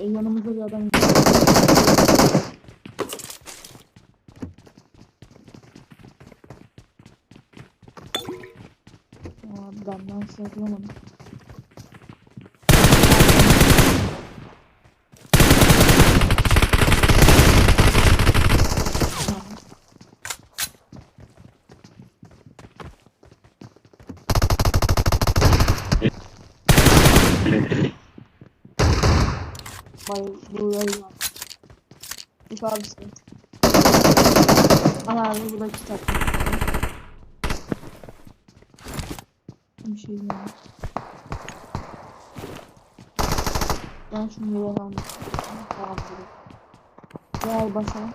Yanımızda bir adam. Aa, benden saklayamadım. Bay burayı var. İlk abisi. Ana abi burada kitap. Bir şey değil. Ben şunu burada. Gel başa.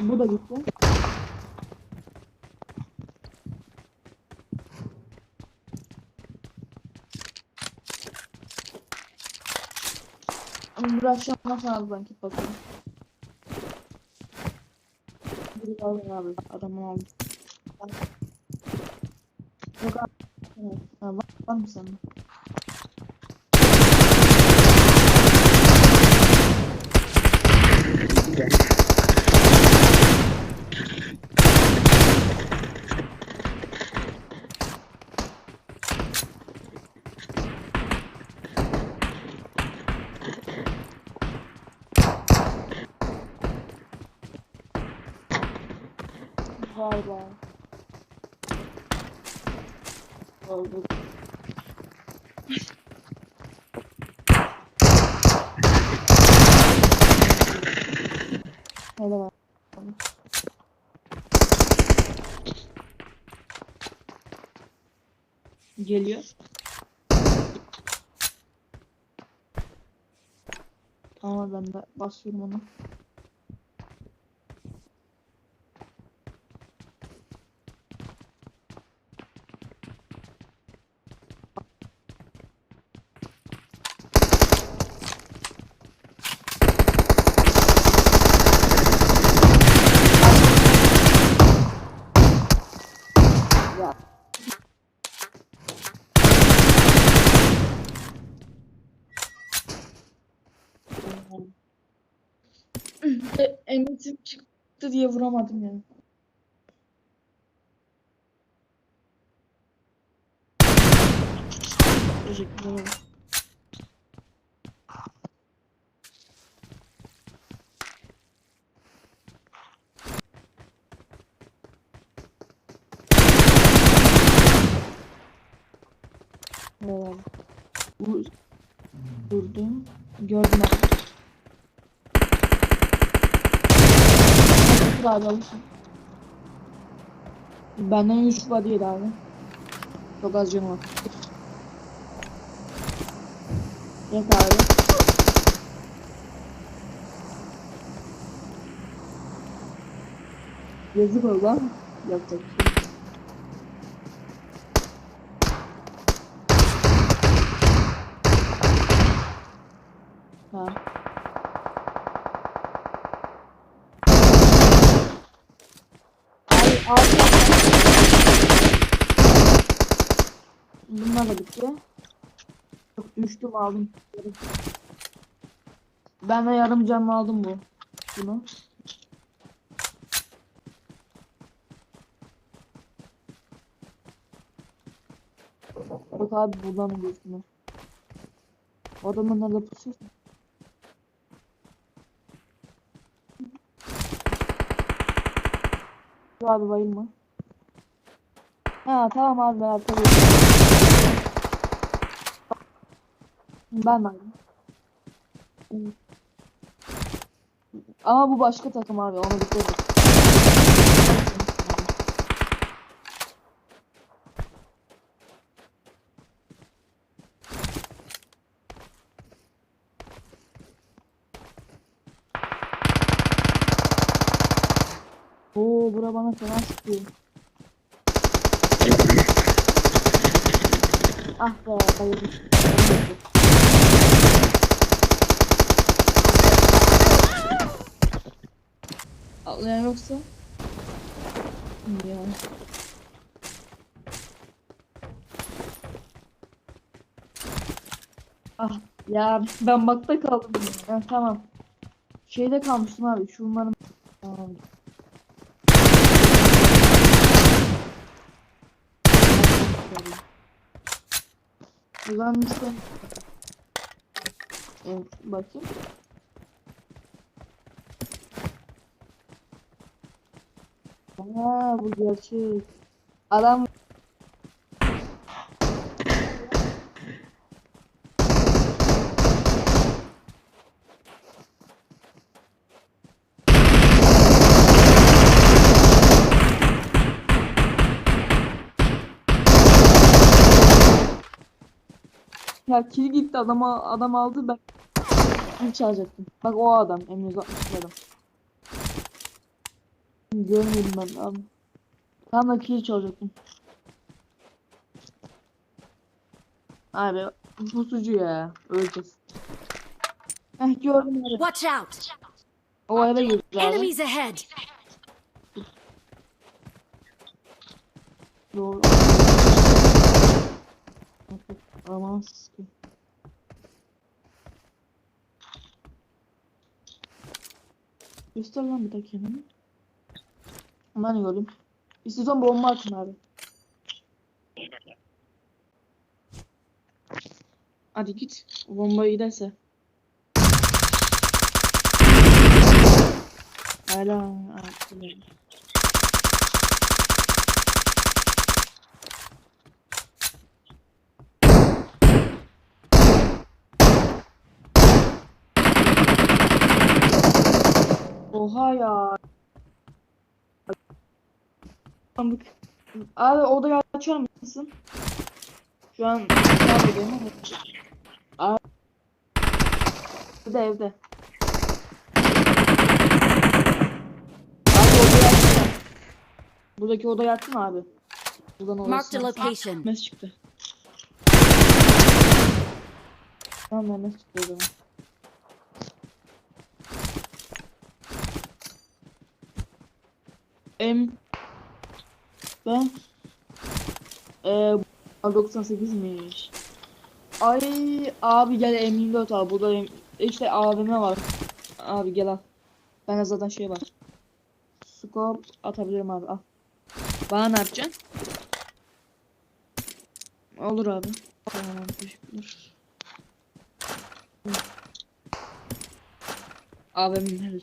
Bu da gitti. An nasıl aldı ben git bakalım. Bir aldım abi. Adamı aldım. Yok abi. Ha, var, var mı sende? Var var. Oldu. Var? Geliyor. Tamam ben de basıyorum onu. Ya. E, Emetim çıktı diye vuramadım ya. Teşekkür ederim. Vurdum. Gördüm abi. Nasıl abi alışın. Benden 3 body yedi abi. Çok az canı var. Yok abi. Yazık oldu ama yapacak bir şey. Bunlar da bitti. Çok düştüm aldım. Ben de yarım cam aldım bu. Bunu. Bak abi buradan mı geçtim? Adamın nerede pusuyorsun? Abi bayılma. Ha tamam abi ben arka geçtim. Ben bayıldım. Ama bu başka takım abi onu bitirdik. Oo bura bana fena sıkıyor. Ah be bayıldım. Atlayan yoksa ya. Ah ya ben bakta kaldım. Ya, tamam. Şeyde kalmıştım abi. Şunların tamam. Ulan işte. Evet, bakayım. Aa bu gerçek. Adam ya kill gitti adama adam aldı ben kill çalacaktım. Bak o adam M160 adam. Görmedim ben abi. Tam da kill çalacaktım. Abi pusucu ya. Öleceğiz. Heh gördüm abi. Watch out! O eve girdi abi. Enemies ahead! Doğru. Aman sıkı. Göster lan bir dakika kendini. Ben gördüm. İstiyorsan bomba atın abi. Hadi git. O bomba giderse. Hala abi. Oha ya. Abi odayı açar mısın? Şu an. Abi. Evde evde. Abi odayı açsana. Buradaki odayı açsana abi. Buradan a odasına. location. Mes çıktı. Tamam mes çıktı o zaman. Em ben eee 98'miş. Ay abi gel M24 al burada işte AVM var. Abi gel al. Bende zaten şey var. Scope atabilirim abi al. Bana ne yapacaksın? Olur abi. Tamam teşekkürler. AVM?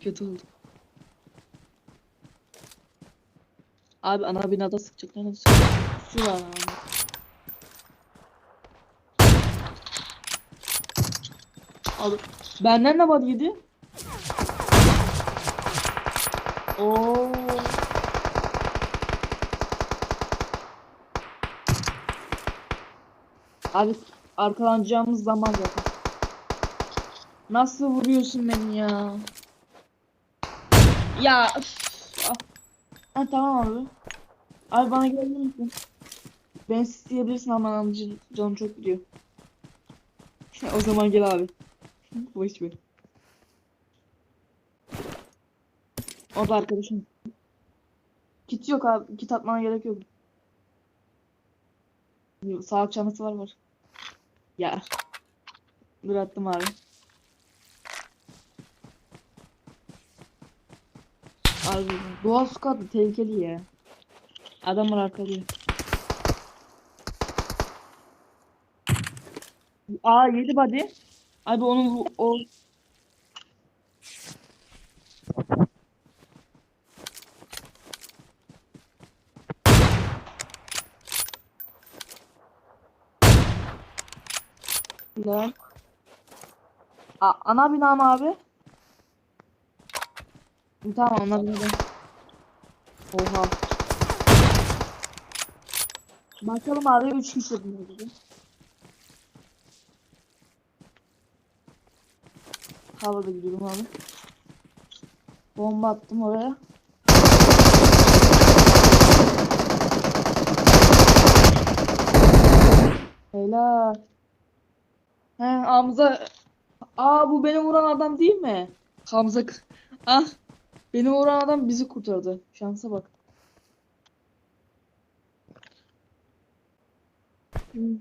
Kötü oldu. Abi ana binada sıkacak. Nerede sıkacak? Şu var abi. Abi. Benden ne var yedi? Oo. Abi arkalanacağımız zaman zaten. Nasıl vuruyorsun beni ya? Ya ah. Ha tamam abi. Abi bana gelir misin? Ben isteyebilirsin ama amcın canım çok gidiyor. o zaman gel abi. Boş ver. O da arkadaşım. Kit yok abi. Kit atmana gerek yok. Sağlık çantası var var. Ya. Dur attım abi. Abi doğal squad tehlikeli ya. Adamlar arkalıyor. Aa yedi body. Abi onun o Lan. A ana bina mı abi? Tamam bina. Oha. Bakalım abi 3 kişi dedi. Havada gidiyorum abi. Bomba attım oraya. Helal. He Hamza. Aa bu beni vuran adam değil mi? Hamza. Ah. Benim vuran adam bizi kurtardı. Şansa bak. Hmm.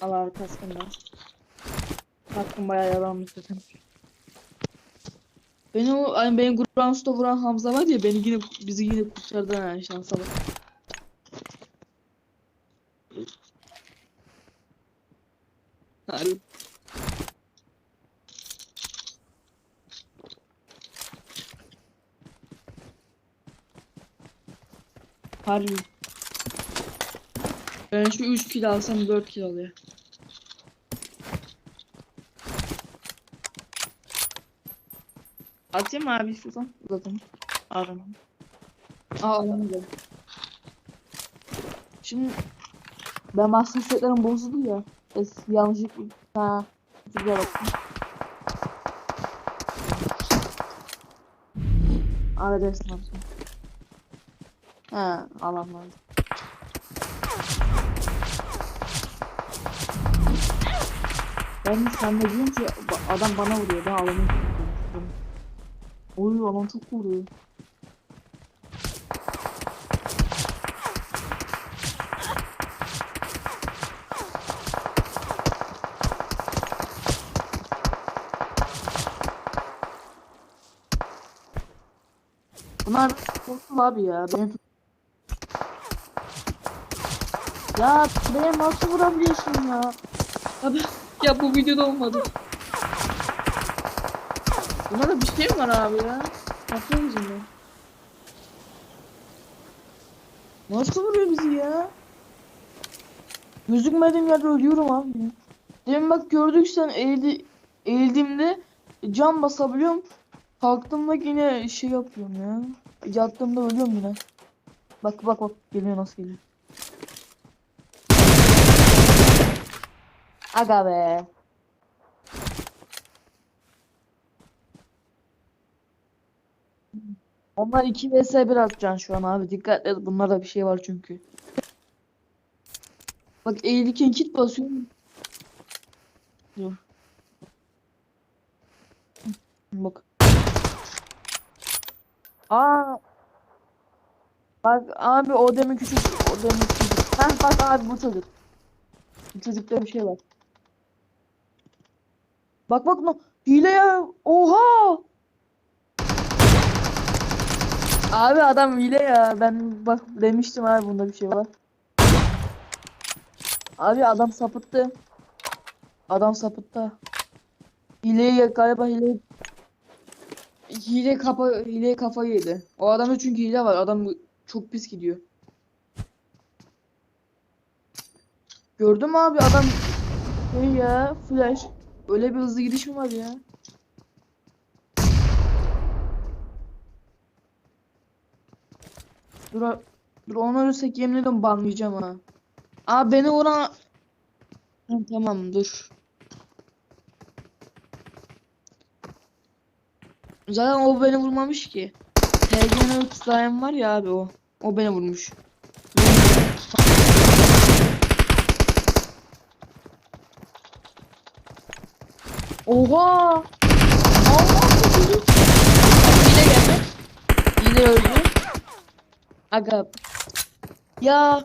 Al abi kaskını da. Kaskın bayağı yalanmış zaten. Beni o, hani benim Grand Usta vuran Hamza var ya beni yine bizi yine kurtardı yani şansa bak. Harbi. Harbi. Ben şu 3 kilo alsam 4 kilo oluyor. Atayım abi istiyorsan? Uzatayım. Aramam. Aa alamadım. Şimdi ben hassasiyetlerim bozuldu ya. Es yanlışlıkla ha güzel baktım. Ara dersin. Ha alamam. Ben sen de ki adam bana vuruyor ben alamıyorum. Oy alan çok vuruyor. Bunlar korktum abi ya. Benim... Ya beni nasıl vurabiliyorsun ya? Ya, ben- ya bu videoda olmadı. Bunlarda bir şey mi var abi ya? Bakıyor musun ben? Nasıl vuruyor bizi ya? Gözükmediğim yerde ölüyorum abi. Demin bak gördük sen eğildi, eğildiğimde cam basabiliyorum. Kalktığımda yine şey yapıyorum ya. Yattığımda ölüyorum yine. Bak bak bak geliyor nasıl geliyor. Aga be. Onlar 2 vs 1 atacaksın şu an abi. Dikkat et bunlarda bir şey var çünkü. Bak eğilirken kit basıyorum. Dur. Bak. Aa. Bak abi o demin küçük. O demin küçük. Heh bak abi bu çocuk. Bu çocukta bir şey var. Bak bak no. Hile ya. Oha. Abi adam hile ya. Ben bak demiştim abi bunda bir şey var. Abi adam sapıttı. Adam sapıttı. Hileye galiba hile hile kafa hile kafa yedi. O adamda çünkü hile var. Adam çok pis gidiyor. Gördün mü abi adam şey ya flash. Öyle bir hızlı gidiş mi var ya? Dur, dur onu ölürsek yemin ediyorum banlayacağım ha. Aa beni vuran... Tamam dur. Zaten o beni vurmamış ki. TGN slime var ya abi o. O beni vurmuş. Oha! Allah çocuk. Hile geldi. Hile öldü. Aga. Ya